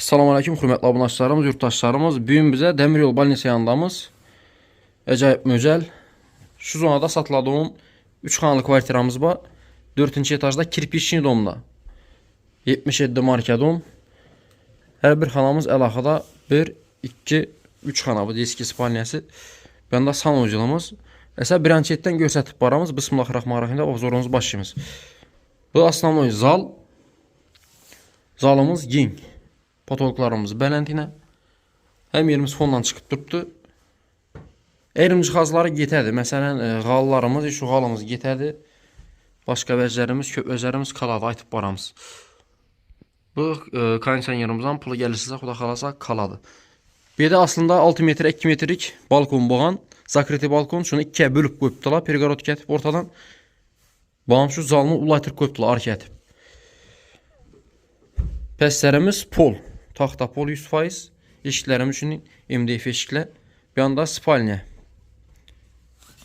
Assalamu aleykum, hürmətli abunatçılarımız, yurttaşlarımız. Bugün bizə dəmir yol balnisi yanındamız. Əcaib möcəl. Şu zonada satıladığım 3 xanlı kvartiramız var. 4-cü etajda kirpiçini domda. 77 marka dom. Hər bir xanamız əlaxada 1, 2, 3 xana. Bu deyiz ki, ispaniyası. Bəndə sanoculamız. Əsə branşetdən görsətib baramız. Bismillahirrahmanirrahim. Obzorumuz başlayımız. Bu aslanlı zal. Zalımız ying ging. Patologlarımız belentinə. Həm yerimiz fondan çıxıb durubdu. Erim cihazları yetədi. Məsələn, e, qallarımız, şu qalımız yetədi. Başqa vəzlərimiz, köpözlərimiz kaladı, aytıb baramız. Bu e, kondisionerimizdən pulu gəlirsə, xuda xalasa kaladı. Bir də aslında 6 metr, 2 metrlik balkon boğan, zakriti balkon, şunu ikiyə bölüb qoyubdular, pergorod kətib ortadan. Bağım şu zalını ulaytır qoyubdular, arka ətib. Pəslərimiz pol. Taxtapol 100%. Eşiklərim üçün MDF eşiklər. Bir yanda spalnya.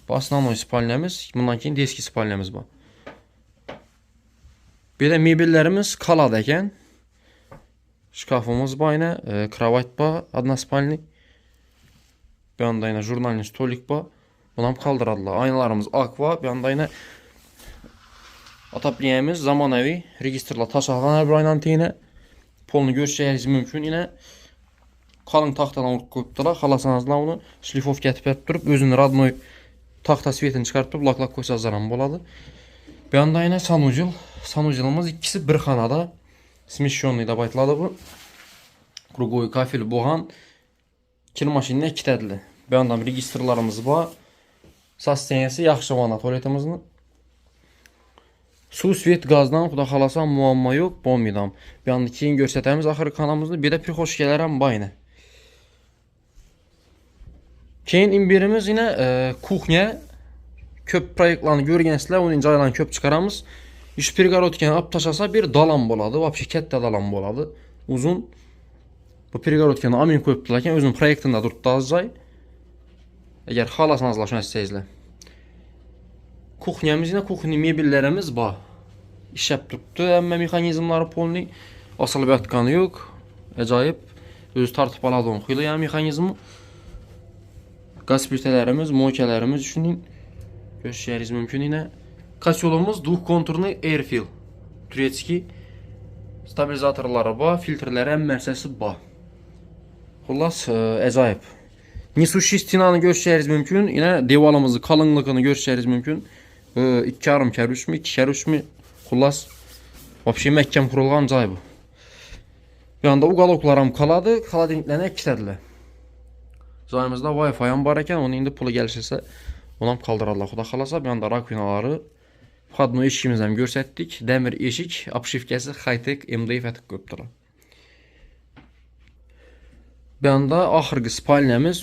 Basnano spalnyamız. Bundan keyin deski spalnyamız var. Bir də mebellərimiz kalada ekan. Şkafımız var yine. E, kravat var. Adna spalnik. Bir yanda yine jurnalin stolik var. Bunu kaldırdılar. Aynalarımız akva. Bir yanda yine atapliyemiz zamonaviy registrla tashlang'an bir oynantiyni polni görüşəcəyiniz mümkün. Yenə qalın taxtadan vurub qoyubdular. Xalasanızla onu şlifof gətib durub özünün radnoy taxta svetini çıxartıb lak-lak qoysazlar boladı. Bir anda yenə sanujil. Sanujilimiz ikisi bir xanada. Smishonlu da baytladı bu. Krugoy kafil boğan. Kil maşinlə iki tədli. Bir yandan registrlarımız var. Sasteniyası yaxşı vana tualetimizin. Su, svet, qazdan xuda xalasa muamma yox, bombidam. Bir anda keyin göstərəmiz axır kanalımızda bir də prixoş gələrəm bayına. Keyin imbirimiz yine e, kuxnya köp proyektlarını görgənsizlər, onun caylan köp çıxaramız. Pergorodkəni ap taşasa bir dalan boladı, vapşi kətdə dalan boladı. Uzun. Bu pergorodkəni amin qoyubdularkən özünün proyektində durdu azcay. Əgər xalasanızla şunu istəyizlər. Kuxnyamız yine kuxni mebellərimiz var. Durubdu. Əmmə mexanizmları polni asılı bir atqanı yox. Əcayib. Özü tartıb aladığım xeyli yəni mexanizmi. Plitələrimiz, mokələrimiz üçün göstəririz mümkün yine. Kasyolumuz duh konturlu airfill. Turetski stabilizatorları var, filtrləri ən mərsəsi var. Xullas, ə, əcayib. Nisushi stinanı göstəririz mümkün. Yine devalımızı, kalınlığını göstəririz mümkün. 2 yarım kər 3 mü, 2 kər 3 mü? Xullas, vəbşi məhkəm qurulğan cay bu. Bir anda uqaloklarım kaladı, kala dinklərinə ikisədilər. Zayımızda Wi-Fi var ekan, onu indi pulu gəlirsə, onam kaldırarlar. Xuda xalasa bir anda rakvinaları Vxadno eşikimizdən göstərdik. Dəmir eşik, apşifkəsi high-tech MDF ətib qoyubdular. Bir anda axırqı spalnyamiz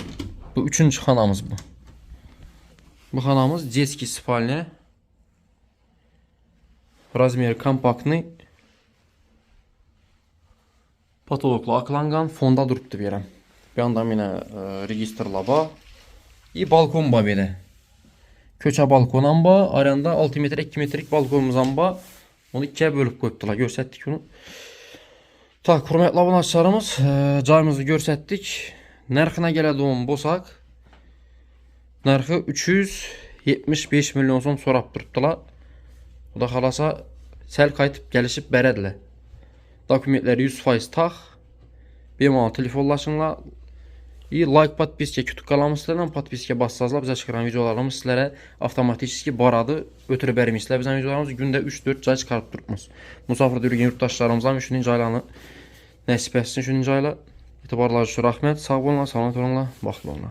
bu üçüncü xanamız bu. Bu xanamız детский spalnya. Razmeri kompaktный. Patologla aklangan fonda durubdu verəm. Bir anda yine e, registrla var. İyi balkon var belə. Köçə balkonam var. Aranda 6 metr 2 metrlik balkonumuzdan var. Onu ikiyə bölüb qoyubdular. Göstərdik onu. Tak, hörmətli abunəçilərimiz, e, cayımızı göstərdik. Narxına gələdiyim bolsaq, narxı 375 milyon son sorab durubdular. Bu da xalasa səl qayıtıb gəlişib bərədlə. Dokumentləri 100% tax. Bemanı telefonlaşınla. İyi like podpiskə kütük qalamısınızla, podpiskə bassazlar bizə çıxıran videolarımız sizlərə avtomatik baradı ötürüb vermişlər. Bizim videolarımız gündə 3-4 cay çıxarıb durmuş. Musafirdə yürüyən yurtdaşlarımızdan 3-cü aylanı nəsib etsin 3-cü ayla. Etibarlarınız üçün rəhmət. Sağ olun, salamat olun, vaxtlı olun.